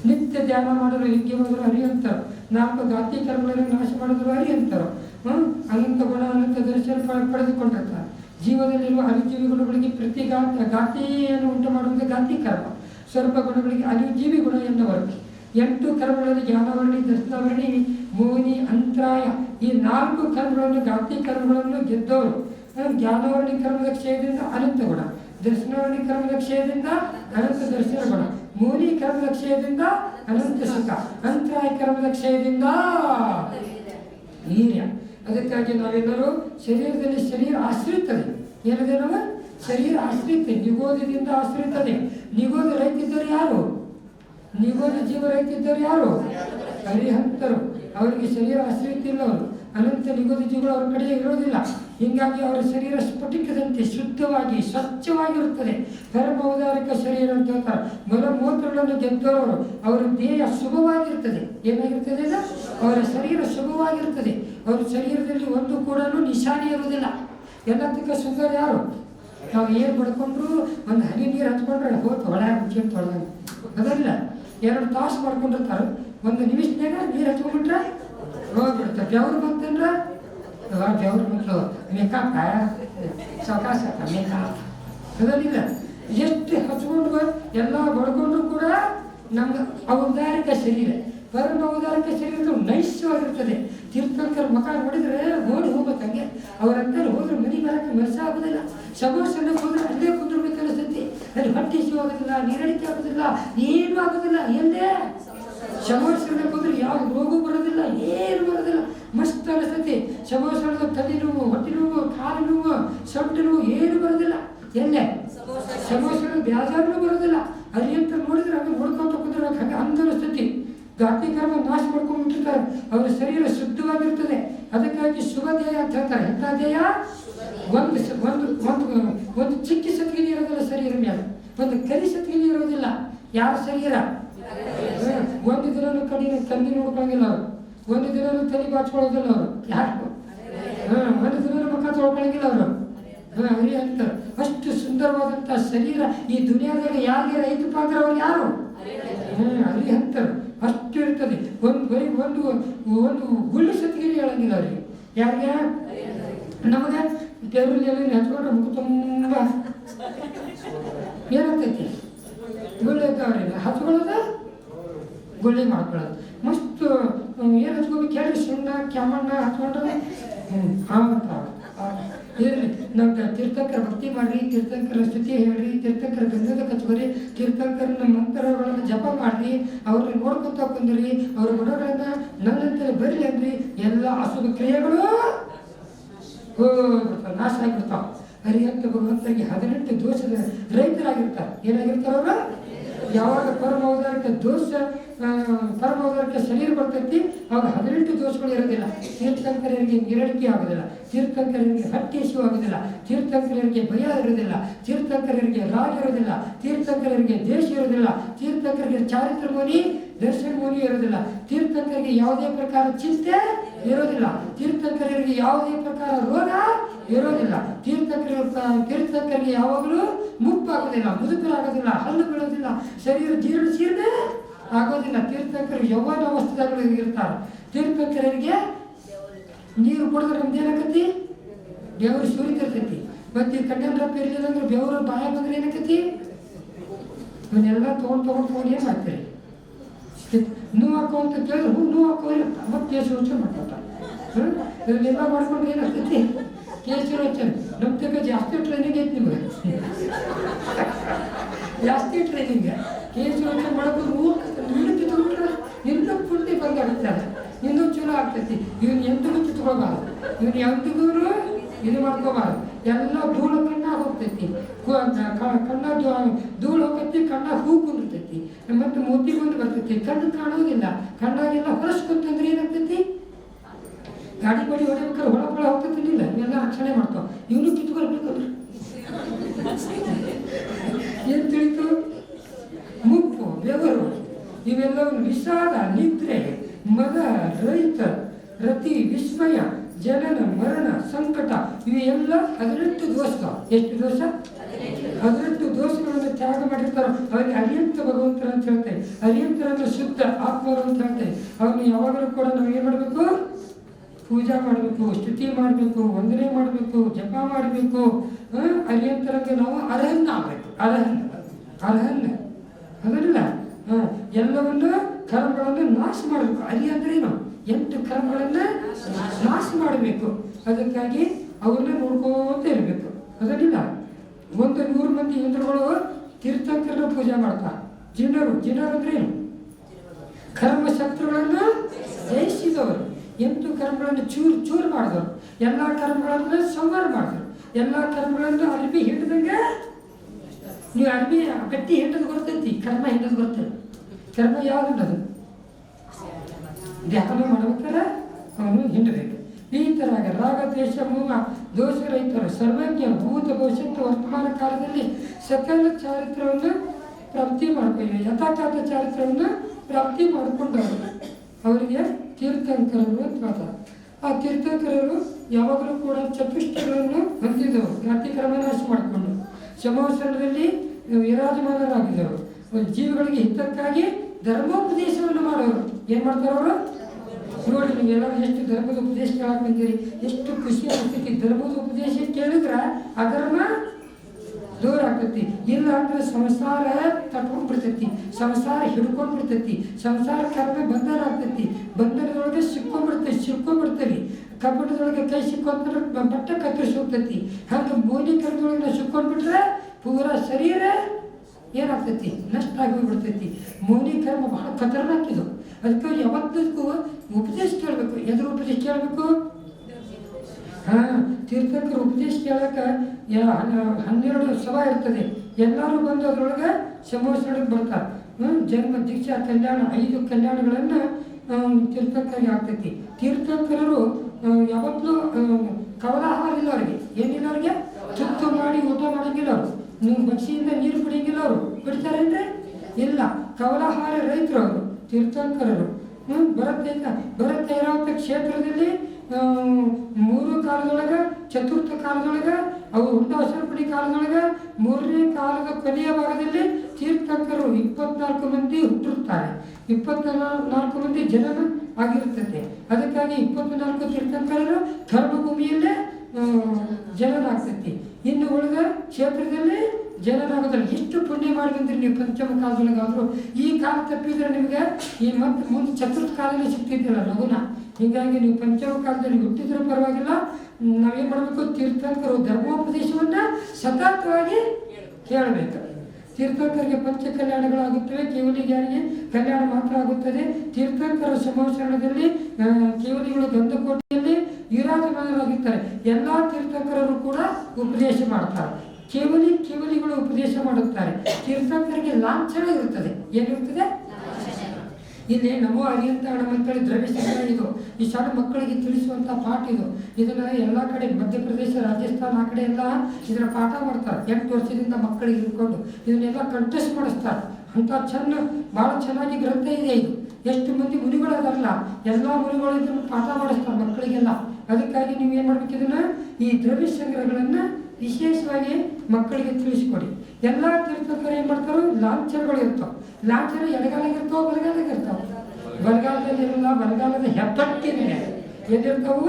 ನಿತ್ಯ ಧ್ಯಾನ ಮಾಡಲು ಹಿಗ್ಗಿ ಹರಿ ಹರಿಯಂತರು. ನಾಲ್ಕು ಗಾತಿ ಕರ್ಮಗಳನ್ನು ನಾಶ ಮಾಡಿದ್ರು ಹರಿಯಂತರು. ಹ್ಞೂ? ಅನಂತ ಗುಣ, ಅನಂತ ದರ್ಶನ ಪಡೆದುಕೊಂಡಿರ್ತಾರೆ ಜೀವದಲ್ಲಿರುವ ಅನುಜೀವಿಗುಣಗಳಿಗೆ ಪ್ರತಿ ಗಾತ ಗಾತಿಯನ್ನು ಉಂಟು ಮಾಡುವುದು ಗಾತಿ ಕರ್ಮ. ಸ್ವಲ್ಪ ಗುಣಗಳಿಗೆ ಅನುಜೀವಿ ಗುಣ ಎನ್ನುವರು ಎಂಟು ಕರ್ಮಗಳಲ್ಲಿ ಜ್ಞಾನವರ್ಣಿ ದರ್ಶನವರ್ಣಿ ಮೋನಿ ಅಂತರಾಯ ಈ ನಾಲ್ಕು ಕರ್ಮಗಳನ್ನು ಗಾತಿ ಕರ್ಮಗಳನ್ನು ಗೆದ್ದವರು. ಜ್ಞಾನವರ್ಣಿ ಕರ್ಮದ ಕ್ಷಯದಿಂದ ಅನಂತ ಗುಣ. ದರ್ಶನವರ್ಣಿ ಕರ್ಮದ ಕ್ಷಯದಿಂದ ಅನಂತ ದರ್ಶನ ಗುಣ. ಮೂಲಿ ಕರ್ಮದ ಕ್ಷಯದಿಂದ ಅನಂತ ಸುಖ. ಅಂತರಾಯ ಕರ್ಮದ ಕ್ಷಯದಿಂದ ವೀರ್ಯ. ಅದಕ್ಕಾಗಿ ನಾವೆಲ್ಲರೂ ಶರೀರದಲ್ಲಿ ಶರೀರ ಆಶ್ರಿತದೆ ಏನಿದೆ ನಾವು ಶರೀರ ಆಶ್ರಿತ ನಿಗೋದದಿಂದ ಆಶ್ರಿತದೆ ನಿಗೋದ ರೈತಿದ್ದರು ಯಾರು? ನಿಗೋದ ಜೀವ ರೈತಿದ್ದರು ಯಾರು? ಹರಿಹಂತರು. ಅವರಿಗೆ ಶರೀರ ಆಶ್ರಿತ ಇಲ್ಲ ಅವರು ಅನಂತ ನಿಗೋದ ಜೀವಗಳು ಅವ್ರ ಕಡೆ ಇರೋದಿಲ್ಲ ಹೀಗಾಗಿ ಅವರ ಶರೀರ ಸ್ಫಟಿಕದಂತೆ ಶುದ್ಧವಾಗಿ, ಸ್ವಚ್ಛವಾಗಿರುತ್ತದೆ. ಪರಮೌದಾರಿಕ ಶರೀರ ಅಂತ ಹೇಳ್ತಾರೆ. ಮಲ ಮೂತ್ರಗಳನ್ನು ಗೆದ್ದವರು ಅವರ ದೇಹ ಶುಭವಾಗಿರ್ತದೆ. ಏನಾಗಿರ್ತದೆ? ಅವರ ಶರೀರ ಸುಗವಾಗಿರ್ತದೆ ಅವರ ಶರೀರದಲ್ಲಿ ಒಂದು ಕೂಡ ನಿಶಾನೆ ಇರುವುದಿಲ್ಲ. ಎಲ್ಲದಕ್ಕ ಸುಂದರ ಯಾರು? ನಾವು ಏನು ಬಡ್ಕೊಂಡ್ರು ಒಂದು ಹನಿ ನೀರು ಹಚ್ಕೊಂಡ್ರೆ ಹೋಗಿ ಹೊಳೆ ಮುಚ್ಚಿ ತೊಳೆದಂಗೆ ಅದಲ್ಲ, ಎರಡು ತಾಸು ಮಾಡ್ಕೊಂಡಿರ್ತಾರೆ. ಒಂದು ನಿಮಿಷನಾಗ ನೀರು ಹಚ್ಕೊಂಡ್ಬಿಟ್ರೆ ಹೋಗ್ಬಿಡ್ತಾರೆ. ಬೆವ್ರು ಬಂತಂದ್ರೆ? ಬೆವರು ಬಂತು. ಮೇಕಪ್ ಸಕಾಶ ಮೇಕಪ್ ಅದಲ್ಲಿಲ್ಲ. ಎಷ್ಟು ಹಚ್ಕೊಂಡು ಎಲ್ಲ ಬಡ್ಕೊಂಡ್ರು ಕೂಡ ನಮ್ಗೆ ಔದಾರಿಕ ಶರೀರ. ಪರಮ ಔದಾರಿಕ ಶರೀರ ನೈಶ್ಯವಾಗಿರ್ತದೆ ತೀರ್ಥಂಕರ ಮಕ ನೋಡಿದ್ರೆ ಓಡಿ ಹೋಗ್ಬೇಕು ಹಂಗೆ. ಅವ್ರಂತಾರೆ ಹೋದ್ರೆ ಮನೆ ಬರಕ್ಕೆ ಮನಸ್ಸ ಆಗೋದಿಲ್ಲ. ಶಬೋಷಣಕ್ಕೆ ಹೋದ್ರೆ ಅಲ್ಲೇ ಕುಂದಿರ್ಬೇಕು ಅನಿಸುತ್ತೆ ಅಲ್ಲಿ ಹೊಟ್ಟೆ ಇಶ್ಯೂ ಆಗೋದಿಲ್ಲ, ನೀರಡಿಕೆ ಆಗೋದಿಲ್ಲ, ಏನೂ ಆಗೋದಿಲ್ಲ. ಎಲ್ಲೇ? ಶಬೋಷಣಕ್ಕೆ ಹೋದ್ರೆ ಯಾವ ರೋಗ ಬರೋದಿಲ್ಲ, ಏನು ಬರೋದಿಲ್ಲ. ಮಸ್ತ್ ಅನಿಸ್ತೈತಿ. ಶಬೋಷಣದ ತಲೆ ನೋವು, ಹೊಟ್ಟೆ ನೋವು, ಕಾಲು ನೋವು, ಸೊಂಟು ನೋವು ಏನು ಬರೋದಿಲ್ಲ. ಎಲ್ಲೇ? ಸಮೋಸನ ಬ್ಯಾಜಾರನೂ ಬರೋದಿಲ್ಲ ಅಲ್ಲಿ ಅಂತ ನೋಡಿದ್ರೆ ಹಂಗೆ ನೋಡ್ಕೊಂತ ಕುಂದಿರ್ಬೇಕು ಹಂಗೆ ಅಂತ ಅನಿಸ್ತೈತಿ ಕರ್ಮ ನಾಶ ಮಾಡ್ಕೊಂಡ್ಬಿಟ್ಟಿರ್ತಾರೆ ಅವರ ಶರೀರ ಶುದ್ಧವಾಗಿರ್ತದೆ. ಅದಕ್ಕಾಗಿ ಶುಭ ದೇಹ ಅಂತ ಹೇಳ್ತಾರೆ. ಎಂಥ ದೇಹ ಒಂದು ಒಂದು ಒಂದು ಒಂದು ಚಿಕ್ಕ ಸತ್ಗಿನಿ ಇರೋದಿಲ್ಲ ಶರೀರ ಮೇಲೆ. ಒಂದು ಕರಿ ಸತ್ಗಿನಿ ಇರೋದಿಲ್ಲ. ಯಾರ ಶರೀರ. ಒಂದು ದಿನನೂ ಕಡಿ ತಂದಿ ನೋಡ್ಕೊಂಗಿಲ್ಲ ಅವರು. ಒಂದು ದಿನನೂ ತಲೆ ಬಾಚ್ಕೊಳ್ಳೋದಿಲ್ಲ ಅವರು. ಯಾರು ಹಾಂ, ಒಂದು ದಿನ ಮುಖ ತೊಳ್ಕೊಳಂಗಿಲ್ಲ ಅವರು. ಹಾಂ ಅವ್ರಿಗೆ ಅಂತ. ಅಷ್ಟು ಸುಂದರವಾದಂಥ ಶರೀರ ಈ ದುನಿಯಾದಾಗ ಯಾರಿಗೆ ರೈತ ಅಂದ್ರೆ ಅವ್ರು ಯಾರು? ಹ್ಞೂ ಅರಿ ಅಂತಾರೆ ಅಷ್ಟು ಇರ್ತದೆ. ಒಂದು ಬರೀ ಒಂದು ಒಂದು ಗುಳ್ಳು ಸತಿಗಿರಿ ಹೇಳಂಗಿಲ್ಲ ರೀ. ಯಾರಿಗೆ? ನಮಗೆ? ಟೇಬಲ್ ಎಲ್ಲ ಹಚ್ಕೊಂಡ್ರೆ ಮುಖ ತುಂಬ ಏನಾಗ್ತೈತಿ? ಗುಳ್ಳಿ ಇರ್ತಾವ್ರಿ ಹಚ್ಕೊಳ್ಳೋದು? ಗುಳ್ಳಿ ಮಾಡ್ಕೊಳ್ಳೋದು. ಮಸ್ತ್ ಏನು ಹಚ್ಕೋಬೇಕು? ಕೇಳಿ ಸುಣ್ಣ ಕ್ಯಾಮಣ್ಣ ಹಚ್ಕೊಂಡ್ರೆ? ಹ್ಞೂ ಅಂತ ಇರಲಿ ನಾವು ತೀರ್ಥಂಕರ ಭಕ್ತಿ ಮಾಡ್ರಿ, ತೀರ್ಥಂಕರ ಸ್ಥಿತಿ ಹೇಳ್ರಿ, ತೀರ್ಥಂಕರ ಗಂಧದ ಕಚ್ಕೋರಿ ತೀರ್ಥಂಕರ ಮಂತ್ರಗಳನ್ನು ಜಪ ಮಾಡ್ರಿ ಅವ್ರನ್ನ ನೋಡ್ಕೊತ ಕುಂದ್ರಿ, ಅವ್ರ ಗುಣಗಳನ್ನ ನನ್ನಂತಲೇ ಬರಲಿ ಅಂದ್ರಿ, ಎಲ್ಲ ಅಶುಭ ಕ್ರಿಯೆಗಳು ಹೋಗ್ಬಿಡ್ತಾವೆ, ನಾಶ ಆಗಿಬಿಡ್ತಾವೆ. ಹರಿಹಂತ ಭಗವಂತರಿಗೆ ಹದಿನೆಂಟು ದೋಷದ ರೈತರಾಗಿರ್ತಾರೆ. ಏನಾಗಿರ್ತಾರ ಯಾವಾಗ ಪರಮೌದಾರಿಕ ದೋಷ ಪರಮೌದಾರಿಕ ಶರೀರ ಬರ್ತೈತಿ ಅವಾಗ ಹದಿನೆಂಟು ದೋಷಗಳು ಇರೋದಿಲ್ಲ. ತೀರ್ಥಂಕರರಿಗೆ ಗಿರಡಿಕೆ ಆಗೋದಿಲ್ಲ ತೀರ್ಥಂಕರರಿಗೆ ಹಟ್ಟಿ ಇಶ್ಯೂ ಆಗೋದಿಲ್ಲ ತೀರ್ಥಂಕರರಿಗೆ ಭಯ ಇರೋದಿಲ್ಲ ತೀರ್ಥಂಕರರಿಗೆ ರಾಗ ಇರೋದಿಲ್ಲ ತೀರ್ಥಂಕರರಿಗೆ ದೇಶ ಇರೋದಿಲ್ಲ ತೀರ್ಥಂಕರಿಗೆ ಚಾರಿತ್ರ ಮುನಿ, ದರ್ಶನ ಮುನಿ ಇರೋದಿಲ್ಲ, ತೀರ್ಥಂಕರಿಗೆ ಯಾವುದೇ ಪ್ರಕಾರ ಚಿಂತೆ ಇರೋದಿಲ್ಲ ತೀರ್ಥಂಕರರಿಗೆ ಯಾವುದೇ ಪ್ರಕಾರ ರೋಗ ಇರೋದಿಲ್ಲ ತೀರ್ಥಕರಿ ತೀರ್ಥಕರಿಗೆ ಯಾವಾಗಲೂ ಮುಪ್ಪಾಗೋದಿಲ್ಲ, ಮುದುಕರಾಗೋದಿಲ್ಲ, ಹಲ್ಲು ಬೀಳೋದಿಲ್ಲ ಶರೀರ ಜೀರ್ಣ ಜೀರ್ಣ ಆಗೋದಿಲ್ಲ. ತೀರ್ಥಂಕರು ಯೌವನ ಅವಸ್ಥೆಗಳು ಇರ್ತಾರೆ. ತೀರ್ಥಂಕರರಿಗೆ ನೀರು ಕುಡಿದ್ರೆ ನಮ್ದು ಏನಾಕತಿ ಬೆವರು ಸುರಿತಿರ್ತೈತಿ ಮತ್ತೆ ಈ ಕಣ್ಣೆಲ್ಲ ಇರಲಿಲ್ಲ ಅಂದ್ರೆ ಬೆವರು ಬಾಯ ಬಂದ್ರೆ ಏನಾಕತಿ ಇವನ್ನೆಲ್ಲ ತೊಗೊಂಡು ತೊಗೊಂಡು ತೊಗೊಂಡು ಏನು ಮಾಡ್ತೀರಿ? ನೋವು ಹಾಕೋ ಅಂತ ಕೇಳಿದ್ರೆ, ಹ್ಞೂ ನೋವು ಹಾಕೋ ಮತ್ತೆ ಕೇಸ್ ಯೋಚನೆ ಮಾಡ್ಕೊತಾರೆ? ಇದನ್ನೆಲ್ಲ ಮಾಡ್ಕೊಂಡ್ರೆ ಏನಾಗ್ತೈತಿ? ಕೇಸ್ ಯೋಚನೆ. ನಮ್ಮ ತಕ್ಕ ಜಾಸ್ತಿ ಟ್ರೈನಿಂಗ್ ಐತಿ ನಿಮಗೆ. ಜಾಸ್ತಿ ಟ್ರೈನಿಂಗ್ ಕೇಸ್ ಯೋಚನೆ ಮಾಡೋದು ಇನ್ನೂ ಬಂದಾಗುತ್ತಾರೆ ಇನ್ನೂ ಚಲೋ ಆಗ್ತೈತಿ. ಇವ್ನ ಎಂದಿಗೂ ಕಿತ್ಕೋಬಾರ್ದು ಇವ್ನ ಎಂದಿಗೂ ಇದು ಮಾಡ್ಕೋಬಾರ್ದು. ಎಲ್ಲ ಧೂಳು ಕಣ್ಣ ಹೋಗ್ತೈತಿ. ಕಣ್ಣ ಧೂಳು ಹೋಗ್ತೈತಿ, ಕಣ್ಣ ಹೂ ಕುಂದಿರ್ತೈತಿ. ಮತ್ತು ಮೂತಿ ಕುಂದು ಬರ್ತೈತಿ. ಕಣ್ಣು ಕಾಣೋದಿಲ್ಲ. ಕಣ್ಣಾಗೆಲ್ಲ ಹೊರಸ್ಕೊಂತಂದ್ರೆ ಏನಾಗ್ತೈತಿ? ಗಾಡಿ ಬಡಿ ಹೊಡಿಬೇಕಾದ್ರೆ ಹೊಳ ಹೊಳ ಹೋಗ್ತೈತಿಲ್ಲ ಇವೆಲ್ಲ ರಕ್ಷಣೆ ಮಾಡ್ತಾವ ಇವನು ಕಿತ್ಕೊಳ್ಬೇಕಂದ್ರೆ ಏನು ತಿಳಿತು? ಮುಪ್ಪು, ಬೆವರು, ಇವೆಲ್ಲವನ್ನು ವಿಷಾದ ನಿದ್ರೆ ಮದ ರೈತ ರತಿ ವಿಸ್ಮಯ, ಜನನ, ಮರಣ, ಸಂಕಟ, ಇವೆಲ್ಲ ಹದಿನೆಂಟು ದೋಷ ಎಷ್ಟು ದೋಷ ಹದಿನೆಂಟು ದೋಷಗಳನ್ನು ತ್ಯಾಗ ಮಾಡಿರ್ತಾರೋ, ಅವ್ರಿಗೆ ಅರಿಯಂತ ಭಗವಂತರ ಅಂತ ಹೇಳ್ತೇವೆ ಅರಿಯಂತರನ್ನು ಶುದ್ಧ ಆತ್ಮರು ಅಂತ ಹೇಳ್ತೇವೆ ಅವ್ರನ್ನ ಯಾವಾಗಲೂ ಕೂಡ ನಾವು ಏನು ಮಾಡಬೇಕು? ಪೂಜಾ ಮಾಡಬೇಕು, ಸ್ತುತಿ ಮಾಡಬೇಕು, ವಂದನೆ ಮಾಡಬೇಕು, ಜಪ ಮಾಡಬೇಕು. ಅರಿಯಂತರಂಗೆ ನಾವು ಅರ್ಹನ್ನ ಆಗಬೇಕು ಅರ್ಹನ್ನ ಅರ್ಹನ್ನ ಅದಲ್ಲ ಹಾಂ? ಎಲ್ಲವನ್ನು ಕರ್ಮಗಳನ್ನು ನಾಶ ಮಾಡಬೇಕು. ಅರಿ ಅಂದ್ರೆ ಏನು? ಎಂಟು ಕರ್ಮಗಳನ್ನು ನಾಶ ಮಾಡಬೇಕು. ಅದಕ್ಕಾಗಿ ಅವ್ರನ್ನ ನೋಡ್ಕೋತ ಇರಬೇಕು. ಅದನ್ನಿಲ್ಲ ಒಂದು ನೂರು ಮಂದಿ ಇಂದ್ರಗಳು ತೀರ್ಥಂಕರನ್ನ ಪೂಜೆ ಮಾಡ್ತಾರೆ. ಜಿನ್ನರು. ಜಿನ್ನರು ಅಂದ್ರೆ ಏನು? ಕರ್ಮ ಶತ್ರುಗಳನ್ನು ಜಯಿಸಿದವರು. ಎಂಟು ಕರ್ಮಗಳನ್ನು ಚೂರು ಚೂರು ಮಾಡಿದವರು. ಎಲ್ಲ ಕರ್ಮಗಳನ್ನು ಸಂವಾರ ಮಾಡಿದರು. ಎಲ್ಲ ಕರ್ಮಗಳನ್ನು ಅರ್ಬಿ ಹಿಡಿದಂಗೆ ನೀವು ಅರ್ಬಿ ಗಟ್ಟಿ ಹಿಡಿದು ಗೊತ್ತೈತಿ ಕರ್ಮ ಹಿಡಿದು ಗೊತ್ತೈತಿ ಕರ್ಮ ಯಾವ್ದು ಅದು ಧ್ಯಾನ ಮಾಡಬೇಕಾದ್ರೆ ಅವನು ಹಿಂಡಬೇಕು ಈ ಥರ ರಾಗ ದೇಶ ಮೂಲ ದೋಷರಹಿತರು ಸರ್ವಜ್ಞ ಭೂತ ಭವಿಷ್ಯತ್ತು ವರ್ತಮಾನ ಕಾಲದಲ್ಲಿ ಸಕಲ ಚಾರಿತ್ರವನ್ನು ಪ್ರಾಪ್ತಿ ಮಾಡ್ಕೊಳ್ಳಿ ಯಥಾಕಾತ ಚಾರಿತ್ರವನ್ನು ಪ್ರಾಪ್ತಿ ಮಾಡಿಕೊಂಡವರು. ಅವರಿಗೆ ತೀರ್ಥಂಕರರು ಅಂತ ಆ ತೀರ್ಥಂಕರರು ಯಾವಾಗಲೂ ಕೂಡ ಚತುಷ್ಟಗಳನ್ನು ಹೊಂದಿದವರು. ಜಾತಿ ಕ್ರಮ ನಾಶ ಮಾಡಿಕೊಂಡು. ಸಮವಸರದಲ್ಲಿ ವಿರಾಜಮಾನರಾಗಿದ್ದರು ಜೀವಿಗಳಿಗೆ ಹಿತಕ್ಕಾಗಿ ಧರ್ಮೋಪದೇಶವನ್ನು ಮಾಡೋರು. ಏನು ಮಾಡ್ತಾರೆ ಅವರು? ನೋಡಿ ಎಲ್ಲರೂ ಎಷ್ಟು ಧರ್ಮದ ಉಪದೇಶ ಕೇಳಿ ಎಷ್ಟು ಖುಷಿ ಆಗ್ತೈತಿ. ಧರ್ಮದ ಉಪದೇಶ ಕೇಳಿದ್ರೆ ಅಧರ್ಮ ದೂರ ಆಗ್ತೈತಿ. ಇಲ್ಲ ಅಂದ್ರೆ ಸಂಸಾರ ತಟ್ಕೊಂಡ್ ಬಿಡ್ತೈತಿ. ಸಂಸಾರ ಹಿಡ್ಕೊಂಡ್ ಬಿಡ್ತೈತಿ. ಸಂಸಾರ ಕರ್ಮ ಬಂಧನ ಆಗ್ತೈತಿ. ಬಂಧನದೊಳಗೆ ಸಿಕ್ಕೊಂಡ್ಬಿಡ್ತೈತಿ ಸಿಕ್ಕೊಂಡ್ಬಿಡ್ತೇವೆ ಕಬ್ಬಟದೊಳಗೆ ಕೈ ಸಿಕ್ಕೊಂಡ್ರೆ ಬಟ್ಟೆ ಕತ್ತರಿಸಿ ಹೋಗ್ತೈತಿ. ಹಂಗೆ ಮೋದಿ ಕರ್ಮದೊಳಗೆ ನಾವು ಸಿಕ್ಕೊಂಡ್ಬಿಟ್ರೆ ಪೂರ ಶರೀರ ಏನಾಗ್ತೈತಿ? ನಷ್ಟ ಆಗಿ ಹೋಗ್ಬಿಡ್ತೈತಿ ಮೌನಿ ಕರ್ಮ ಬಹಳ ಖತರ್ನಾಕ್ ಇದು. ಅದಕ್ಕೆ ಯಾವತ್ತೂ ಉಪದೇಶ ಕೇಳಬೇಕು. ಎದ್ರ ಉಪದೇಶ ಕೇಳಬೇಕು? ಹಾ, ತೀರ್ಥಂಕರ ಉಪದೇಶ ಕೇಳಕ್ಕೆ ಹನ್ನೆರಡು ಸಭ ಇರ್ತದೆ. ಎಲ್ಲರೂ ಬಂದು ಅದರೊಳಗೆ ಸಂಭವಿಸೋಳಕ್ಕೆ ಬರ್ತಾರೆ? ಜನ್ಮ ದೀಕ್ಷಾ ಕಲ್ಯಾಣ, ಐದು ಕಲ್ಯಾಣಗಳನ್ನು ತೀರ್ಥಂಕರಿಗೆ ಆಗ್ತೈತಿ ತೀರ್ಥಂಕರರು ಯಾವತ್ತೂ ಕವಲಾಹಾರ ಇಲ್ಲ ಅವ್ರಿಗೆ ಏನಿಲ್ಲ ಅವ್ರಿಗೆ ತುತ್ತು ಮಾಡಿ ಊಟ ಮಾಡಂಗಿಲ್ಲ ಅವರು ನೀವು ಬಕ್ಷಿಯಿಂದ ನೀರು ಕುಡಿತಾರೇನ್ರಿ ಇಲ್ಲ. ಕವಲಹಾರ ರೈತರು ಅವರು, ತೀರ್ಥಂಕರರು. ಹ್ಮ್, ಬರುತ್ತೆ ಇರೋಂಥ ಕ್ಷೇತ್ರದಲ್ಲಿ ಮೂರು ಕಾಲದೊಳಗ, ಚತುರ್ಥ ಕಾಲದೊಳಗ, ಅವು ಹುಟ್ಟಾಸರ್ಪಣಿ ಕಾಲದೊಳಗೆ, ಮೂರನೇ ಕಾಲದ ಕೊನೆಯ ಭಾಗದಲ್ಲಿ ತೀರ್ಥಂಕರು ಇಪ್ಪತ್ನಾಲ್ಕು ಮಂದಿ ಹುಟ್ಟಿರ್ತಾರೆ ಇಪ್ಪತ್ನಾಲ್ಕು ಮಂದಿ ಜನನ ಆಗಿರುತ್ತದೆ. ಅದಕ್ಕಾಗಿ ಇಪ್ಪತ್ನಾಲ್ಕು ತೀರ್ಥಂಕರರು ಧರ್ಮಭೂಮಿಯಲ್ಲೇ ಜನನಾಗ್ತೈತಿ ಇನ್ನು ಉಳಿದ ಕ್ಷೇತ್ರದಲ್ಲಿ ಜನನಾಗೋದಿಲ್ಲ ಎಷ್ಟು ಪುಣ್ಯ ಮಾಡಿ ಬಂದ್ರಿ ನೀವು ಪಂಚಮ ಕಾಲದೊಳಗಾದ್ರು, ಈ ಕಾಲ ತಪ್ಪಿದ್ರೆ ನಿಮಗೆ ಈ ಮತ್ತೆ ಮುಂದೆ ಚತುರ್ಥ ಕಾಲದಲ್ಲಿ ಸಿಗ್ತಿದ್ದಿಲ್ಲ ಲಘುನ ಹೀಗಾಗಿ ನೀವು ಪಂಚಮ ಕಾಲದಲ್ಲಿ ಹುಟ್ಟಿದ್ರೂ ಪರವಾಗಿಲ್ಲ, ನಾವೇನು ಮಾಡಬೇಕು? ತೀರ್ಥಂಕರು ಧರ್ಮೋಪದೇಶವನ್ನ ಸತತವಾಗಿ ಕೇಳಬೇಕು. ತೀರ್ಥಂಕರಿಗೆ ಪಂಚ ಕಲ್ಯಾಣಗಳಾಗುತ್ತವೆ ಕೇವಲಿಗೆ ಯಾರಿಗೆ? ಕಲ್ಯಾಣ ಮಾತ್ರ ಆಗುತ್ತದೆ. ತೀರ್ಥಂಕರ ಸಮಾಚರಣದಲ್ಲಿ ಕೇವಲಿಗಳು ಗಂಧಕೋಟೆಯಲ್ಲಿ ವಿರಾಜಮಾನರಾಗಿರ್ತಾರೆ. ಎಲ್ಲ ತೀರ್ಥಂಕರರು ಕೂಡ ಉಪದೇಶ ಮಾಡ್ತಾರೆ. ಕೇವಲಿ ಕೇವಲಿಗಳು ಉಪದೇಶ ಮಾಡುತ್ತಾರೆ. ತೀರ್ಥಂಕರಿಗೆ ಲಾಂಛನ ಇರುತ್ತದೆ. ಏನಿರುತ್ತದೆ? ಇಲ್ಲಿ ನಮೋ ಅರಿಯಂತಾಣ ಅಂತೇಳಿ ದ್ರವ್ಯ ಇದು. ಈ ಶಾಲೆ ಮಕ್ಕಳಿಗೆ ತಿಳಿಸುವಂಥ ಪಾಠ ಇದು. ಇದನ್ನು ಎಲ್ಲ ಕಡೆ ಮಧ್ಯಪ್ರದೇಶ, ರಾಜಸ್ಥಾನ ಆ ಕಡೆ ಎಲ್ಲ ಇದರ ಪಾಠ ಮಾಡ್ತಾರೆ. ಎಂಟು ವರ್ಷದಿಂದ ಮಕ್ಕಳಿಗೆ ಇಟ್ಕೊಂಡು ಇದನ್ನೆಲ್ಲ ಕಂಟೆಸ್ಟ್ ಮಾಡಿಸ್ತಾರೆ. ಅಂತ ಚೆನ್ನ ಭಾಳ ಚೆನ್ನಾಗಿ ಗ್ರಂಥ ಇದೆ ಇದು. ಎಷ್ಟು ಮಂದಿ ಮುನಿಗಳದಲ್ಲ ಎಲ್ಲ ಮುನಿಗಳು ಇದನ್ನು ಪಾಠ ಮಾಡಿಸ್ತಾರೆ ಮಕ್ಕಳಿಗೆಲ್ಲ. ಅದಕ್ಕಾಗಿ ನೀವು ಏನು ಮಾಡ್ಬೇಕು ಈ ದ್ರವ್ಯ ಸಂಗ್ರಹಗಳನ್ನ ವಿಶೇಷವಾಗಿ ಮಕ್ಕಳಿಗೆ ತಿಳಿಸ್ಕೊಡಿ. ಎಲ್ಲ ತೀರ್ಥಕರು ಏನು ಮಾಡ್ತಾರೋ, ಲಾಂಛನಗಳು ಇರ್ತಾವೆ. ಲಾಂಛನ ಎಡಗಾಲಾಗಿರ್ತಾವ ಇರ್ತಾವ, ಬಲಗಾಲಾಗ ಇರ್ತಾವ. ಬಲಗಾಲದಲ್ಲಿ ಇರಲ್ಲ ಬಲಗಾಲದ ಹೆಬ್ಬಟ್ಟಿನ. ಎಲ್ಲಿರ್ತಾವ?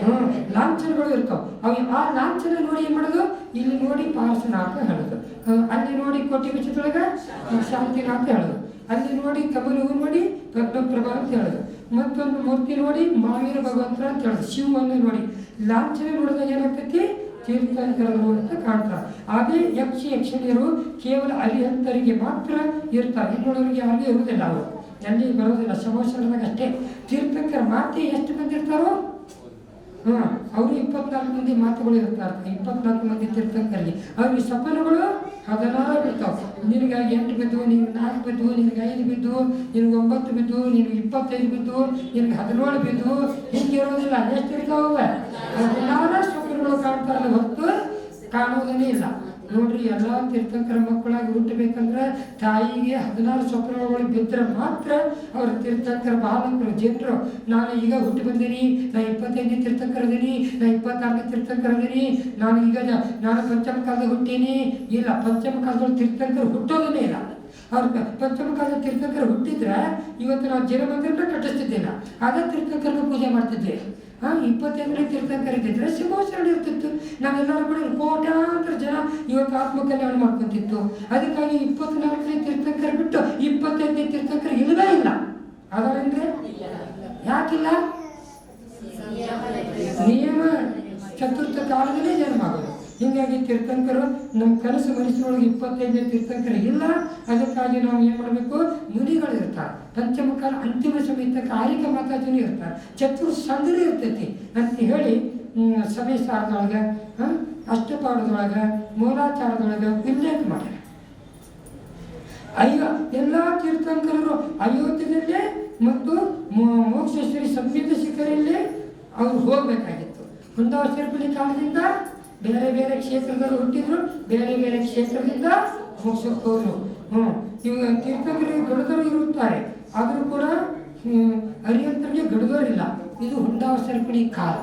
ಹ್ಞೂ ಲಾಂಛನಗಳು ಇರ್ತಾವ. ಅವು ಆ ಲಾಂಛನ ನೋಡಿ ಏನು ಮಾಡೋದು? ಇಲ್ಲಿ ನೋಡಿ ಪಾರ್ಶ್ವನಾಥ ಹೇಳೋದು. ಅಲ್ಲಿ ನೋಡಿ ಕೋಟಿ ವಿಚಿತ್ರೊಳಗ ಅಂತ ಹೇಳೋದು. ಅಲ್ಲಿ ನೋಡಿ ಕಮಲ ಹೂ ನೋಡಿ ಪದ್ಮಪ್ರಭಾ ಅಂತ ಹೇಳೋದು. ಮತ್ತೊಂದು ಮೂರ್ತಿ ನೋಡಿ ಮಾವೀರ ಭಗವಂತ ಅಂತ ಹೇಳೋದು. ಶಿವವನ್ನು ನೋಡಿ. ಲಾಂಛನ ನೋಡಿದಾಗ ಏನಾಗ್ತೈತಿ? ತೀರ್ಥಂಕರರು ಅಂತ ಕಾಣ್ತಾರೆ. ಅದೇ ಯಕ್ಷ ಯಕ್ಷಣಿಯರು ಕೇವಲ ಅರಿಹಂತರಿಗೆ ಮಾತ್ರ ಇರ್ತಾರೆ. ಇನ್ನೊಳಗೆ ಯಾರಿಗೂ ಇರುವುದಿಲ್ಲ ಅವರು. ಎಲ್ಲಿ ಬರೋದಿಲ್ಲ ಸಮೋಸರದಾಗ ಅಷ್ಟೇ. ತೀರ್ಥಂಕರ ಮಾತೆ ಎಷ್ಟು ಬಂದಿರ್ತಾರೋ ಹಾಂ, ಅವರು ಇಪ್ಪತ್ನಾಲ್ಕು ಮಂದಿ ಮಾತುಗಳು ಇರ್ತಾರೆ. ಇಪ್ಪತ್ನಾಲ್ಕು ಮಂದಿ ತೀರ್ಥಂಕರಿಗೆ. ಅವ್ರಿಗೆ ಸಫಲಗಳು ಹದಿನಾರು ಬಿಡ್ತಾವೆ ನಿನಗಾಗಿ ಎಂಟು ಬಿದ್ದು ನಿನಗೆ ನಾಲ್ಕು ಬಿದ್ದು ನಿನಗೆ ಐದು ಬಿದ್ದು ನಿನಗೆ ಒಂಬತ್ತು ಬಿದ್ದು ನಿನಗೆ ಇಪ್ಪತ್ತೈದು ಬಿದ್ದು ನಿನಗೆ ಹದಿನೇಳು ಬಿದ್ದು ಹಿಂಗೆ ಇರೋದಿಲ್ಲ ಎಷ್ಟು ಇರ್ತಾವೆ ಹದಿನಾರು ಕಾಣ್ತಾರಲ್ಲ ಹೊತ್ತು ಕಾಣುವುದೇ ಇಲ್ಲ. ನೋಡ್ರಿ ಎಲ್ಲ ತೀರ್ಥಂಕರ ಮಕ್ಕಳಾಗಿ ಹುಟ್ಟಬೇಕಂದ್ರೆ ತಾಯಿಗೆ ಹದಿನಾರು ಸ್ವಪ್ನಗಳು ಬಿದ್ದರೆ ಮಾತ್ರ ಅವ್ರ ತೀರ್ಥಂಕರ ಬಾಲಕರು ಜನರು ನಾನು ಈಗ ಹುಟ್ಟಿ ಬಂದೀನಿ, ನಾ ಇಪ್ಪತ್ತೈದನೇ ತೀರ್ಥಂಕರ ಅದೀನಿ ನಾ ಇಪ್ಪತ್ತಾರನೇ ತೀರ್ಥಂಕರ ಅದೀನಿ ನಾನು ಈಗ ನಾನು ಪಂಚಮ ಕಾಲದಾಗ ಹುಟ್ಟೀನಿ. ಇಲ್ಲ, ಪಂಚಮ ಕಾಲದಲ್ಲಿ ತೀರ್ಥಂಕರ ಹುಟ್ಟೋದನ್ನೇ ಇಲ್ಲ. ಅವ್ರ ಪಂಚಮ ಕಾಲದ ತೀರ್ಥಂಕರ ಹುಟ್ಟಿದ್ರೆ ಇವತ್ತು ನಾವು ಜನ ಮಂದಿರನ ಕಟ್ಟಿಸ್ತಿದ್ದಿಲ್ಲ. ಅದೇ ತೀರ್ಥಂಕರನ ಪೂಜೆ ಮಾಡ್ತಿದ್ದೆ. ಹಾ ಇಪ್ಪತ್ತೆಂಟನೇ ತೀರ್ಥಂಕರ ಇದ್ದಿದ್ರೆ ಸಿಂಹಾಸನ ಇರ್ತಿತ್ತು. ನಾವೆಲ್ಲರೂ ಕೂಡ ಕೋಟ್ಯಾಂತರ ಜನ ಇವತ್ತು ಆತ್ಮ ಕಲ್ಯಾಣ ಮಾಡ್ಕೊಂತಿತ್ತು. ಅದಕ್ಕಾಗಿ ಇಪ್ಪತ್ನಾಲ್ಕನೇ ತೀರ್ಥಂಕರ ಬಿಟ್ಟು ಇಪ್ಪತ್ತೈದನೇ ತೀರ್ಥಂಕರ ಇಲ್ಲವೇ ಇಲ್ಲ. ಅದರಂದ್ರೆ ಯಾಕಿಲ್ಲ? ನಿಯಮ. ಚತುರ್ಥ ಕಾಲದಲ್ಲೇ ಜನ್ಮ ಆಗೋದು. ಹೀಗಾಗಿ ತೀರ್ಥಂಕರು ನಮ್ಮ ಕನಸು ಮನಸ್ಸಿನೊಳಗೆ ಇಪ್ಪತ್ತೈದನೇ ತೀರ್ಥಂಕರ ಇಲ್ಲ, ಅದಕ್ಕಾಗಿ ನಾವು ಏನು ಮಾಡಬೇಕು? ಮುನಿಗಳು ಇರ್ತಾರೆ. ಪಂಚಮಕಾಲ ಅಂತಿಮ ಸಮೇತ ಕಾರಿಕ ಮಾತಾಜನೂ ಇರ್ತಾರೆ. ಚತುರ್ ಇರ್ತೈತಿ ಅಂತ ಹೇಳಿ ಸಭೆ ಸಾರದೊಳಗೆ ಅಷ್ಟಪಾಡದೊಳಗೆ ಮೂಲಾಚಾರದೊಳಗೆ ಉಲ್ಲೇಖ ಮಾಡ್ಯಾರ. ಅಯ್ಯೋ, ಎಲ್ಲ ತೀರ್ಥಂಕರರು ಅಯೋಧ್ಯದಲ್ಲೇ ಮತ್ತು ಮೋ- ಶ್ರೀ ಸಂಗೀತ ಶಿಖರಲ್ಲಿ ಅವ್ರು ಹೋಗಬೇಕಾಗಿತ್ತು. ಹುಂದಾವ ಸೇರ್ಪಡಿ ಕಾಲದಿಂದ ಬೇರೆ ಬೇರೆ ಕ್ಷೇತ್ರದಲ್ಲಿ ಹುಟ್ಟಿದ್ರು ಬೇರೆ ಬೇರೆ ಕ್ಷೇತ್ರದಿಂದ ಹೋದ್ರು ಹ್ಞೂ ಇವಾಗ ತೀರ್ಥಂಕರಿಗೆ ದೊಡ್ಡದವರು ಇರುತ್ತಾರೆ. ಆದರೂ ಕೂಡ ಹ್ಮ್, ಅರಿಯಂತರಿಗೆ ಗಡದೋರಿಲ್ಲ ಇದು ಹೊಂದಾವ ಸೇರ್ಪಡಿ ಕಾಲ.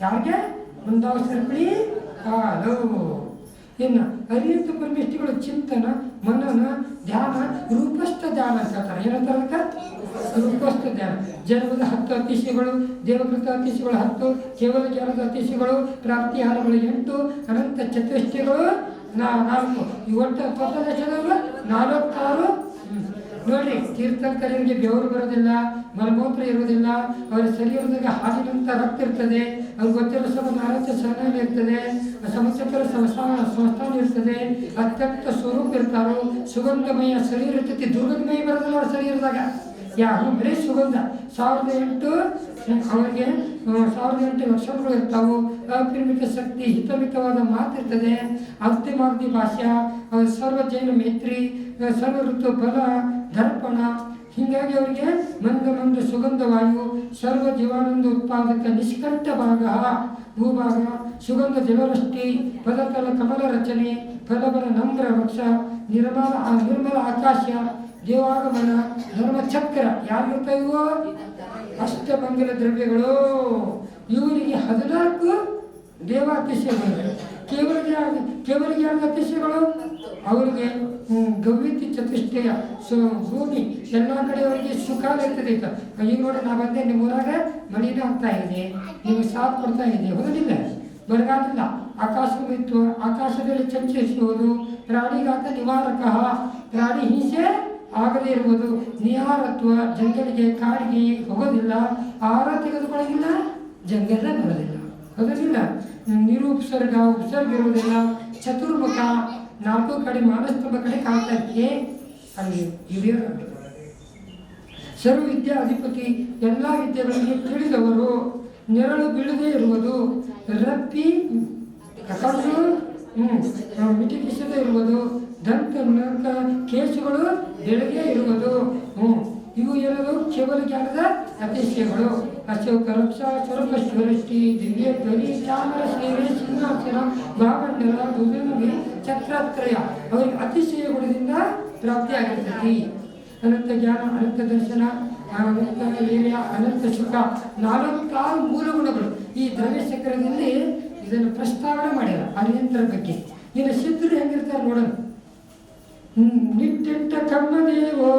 ಯಾರಿಗೆ? ಹೊಂದಾವ ಸೇರ್ಪಡಿ ಕಾಲು. ಇನ್ನು ಅರಿಯಂತ ಪರಮೇಶ್ವರಿಗಳ ಚಿಂತನ, ಮನನ, ಧ್ಯಾನ, ರೂಪಸ್ಥ ಧ್ಯಾನ ಅಂತ ಹೇಳ್ತಾರೆ. ಏನಂತಾರೆ ರೂಪಸ್ಥ ಧ್ಯಾನ. ಜನ್ಮದ ಹತ್ತು ಅತಿಶಯಗಳು, ದೇವಕೃತ ಅತಿಶಯಗಳು ಹತ್ತು, ಕೇವಲ ಜ್ಞಾನದ ಅತಿಶಯಗಳು ಪ್ರಾಪ್ತಿಹಾರಗಳು ಎಂಟು, ಅನಂತ ಚತುಷ್ಟಯಗಳು ನಾ ನಾಲ್ಕು. ಒಟ್ಟು ಪಂಚದಶದವರು ನಾಲ್ವತ್ತಾರು. ನೋಡ್ರಿ ತೀರ್ಥಂಕರಿಗೆ ಬೆವರು ಬರೋದಿಲ್ಲ, ಮಲಮೂತ್ರ ಇರೋದಿಲ್ಲ ಅವರ ಶರೀರದಾಗ ಹಾಲಿನಂತ ರಕ್ತ ಇರ್ತದೆ. ಅವ್ರಿಗೆ ಗೊತ್ತಿರೋ ಸಮ ನಾಲ್ಕು ಸಹನ ಇರ್ತದೆ ಸಮಸ್ಯೆಗಳ ಸಂಸ್ಥಾನ ಸಂಸ್ಥಾನ ಇರ್ತದೆ, ಅತ್ಯಂತ ಸ್ವರೂಪ ಇರ್ತಾರೋ, ಸುಗಂಧಮಯ ಶರೀರ ಇರ್ತೈತಿ, ದುರ್ಗಂಧಮಯ ಬರೋದಿಲ್ಲ ಅವ್ರ ಶರೀರದಾಗ. ಯಾವ ಬರೀ ಸುಗಂಧ. ಸಾವಿರದ ಎಂಟು, ಅವರಿಗೆ ಸಾವಿರದ ಎಂಟು ಲಕ್ಷಣಗಳು ಇರ್ತಾವೆ, ಅಪರಿಮಿತ ಶಕ್ತಿ, ಹಿತಮಿತವಾದ ಮಾತಿರ್ತದೆ ಅಗ್ತಿಮಾಗ್ದಿ ಭಾಷ್ಯ ಅವ್ರ ಸರ್ವ ಜೈನ ಮೈತ್ರಿ ಸರ್ವ ಋತು ಬಲ, ದರ್ಪಣ ಹೀಗಾಗಿ ಅವರಿಗೆ ಮಂದ ಮಂದ ಸುಗಂಧ ವಾಯು ಸರ್ವ ಜೀವಾನಂದ ಉತ್ಪಾದಕ ನಿಷ್ಕಂಠ ಭಾಗ, ಭೂಭಾಗ, ಸುಗಂಧ ಜಲವೃಷ್ಟಿ ಪದತಲ ಕಮಲ ರಚನೆ ಫಲಬಲ ನಮ್ರ ವೃಕ್ಷ, ನಿರ್ಮಲ ನಿರ್ಮಲ ಆಕಾಶ, ದೇವಾಗಮನ, ಧರ್ಮಚಕ್ರ ಅಷ್ಟ ಅಷ್ಟಮಂಗಲ ದ್ರವ್ಯಗಳು. ಇವರಿಗೆ ಹದಿನಾಲ್ಕು ದೇವಾತಿಶಯಗಳು ಕೇವಲ ಕೇವಲ ಜ್ಞಾನದ ಅತಿಶಯಗಳು ಅವರಿಗೆ ಗವ್ಯತಿ ಚತುಷ್ಟಯ ಸೊ ಭೂಮಿ ಎಲ್ಲ ಕಡೆಯವರಿಗೆ ಸುಖ ಇರ್ತದೆ ಈಗ ನೋಡಿ ನಾ ಬಂದೆ ನಿಮ್ಮ ಊರಾಗ ಆಗ್ತಾ ಇದೆ, ನೀವು ಸಾಥ್ ಕೊಡ್ತಾ ಇದೆ. ಹೌದಿಲ್ಲ ಬರಗಾಲಿಲ್ಲ. ಆಕಾಶವಿತ್ತು ಆಕಾಶದಲ್ಲಿ ಚರ್ಚಿಸುವುದು ಪ್ರಾಣಿಗಾತ ನಿವಾರಕ. ಪ್ರಾಣಿ ಹಿಂಸೆ ಆಗದೇ ಇರುವುದು. ನಿಹಾರತ್ವ ಜಂಗಲಿಗೆ, ಕಾಡಿಗೆ ಹೋಗೋದಿಲ್ಲ. ಆಹಾರ ತೆಗೆದುಕೊಳ್ಳೋದಿಲ್ಲ. ಜಂಗಲ ಬರೋದಿಲ್ಲ. ಹೌದಿಲ್ಲ ನಿರುಪಸರ್ಗ, ಉಪಸರ್ಗ ಇರುವುದಿಲ್ಲ. ಚತುರ್ಮುಖ. ನಾಲ್ಕು ಕಡೆ ಮಾನಸ್ತಂಭ ಕಡೆ ಇರ್ತೀವಿ ಅಲ್ಲಿ ಇವೇ ಸರ್ವ ವಿದ್ಯಾ ಅಧಿಪತಿ ಎಲ್ಲ ವಿದ್ಯೆಗಳನ್ನು ತಿಳಿದವರು, ನೆರಳು ಬೀಳದೇ ಇರುವುದು ರಪ್ಪಿ ಕಣ್ಣು ಹ್ಮ್ ಮಿಟಿಕಿಸದೇ ಇರುವುದು, ದಂತ ಕೇಸುಗಳು ಬೆಳಗ್ಗೆ ಇರುವುದು, ಹ್ಮ್. ಇವು ಏನದು ಕೇವಲ ಜ್ಞಾನದ ಅತಿಶಯಗಳು ಅಶೋಕ ರಕ್ಷ ಸ್ವರೂಪ ಶಿವರಷ್ಟಿ ದಿವ್ಯ ಧ್ವನಿ, ಚಾಮರ ಸೇವೆ ಸಿಂಹಾಸನ ಭಾಗಂಡಲ ದುರ್ಗಿ ಚಕ್ರತ್ರಯ ಅವರಿಗೆ ಅತಿಶಯ ಗುಣದಿಂದ ಪ್ರಾಪ್ತಿಯಾಗಿರ್ತೈತಿ ಅನಂತ ಜ್ಞಾನ, ಅನಂತ ದರ್ಶನ ಅನಂತ ವೀರ್ಯ, ಅನಂತ ಸುಖ ನಾಲ್ಕಾರು ಮೂಲ ಗುಣಗಳು. ಈ ದ್ರವ್ಯ ಚಕ್ರದಲ್ಲಿ ಇದನ್ನು ಪ್ರಸ್ತಾವನೆ ಮಾಡ್ಯಾರ ಅನಿಯಂತ್ರ ಬಗ್ಗೆ. ಇನ್ನು ಸಿದ್ಧರು ಹೆಂಗಿರ್ತಾರೆ ನೋಡೋಣ. ನಿಟ್ಟಿಟ್ಟ ಕಮ್ಮದೇವೋ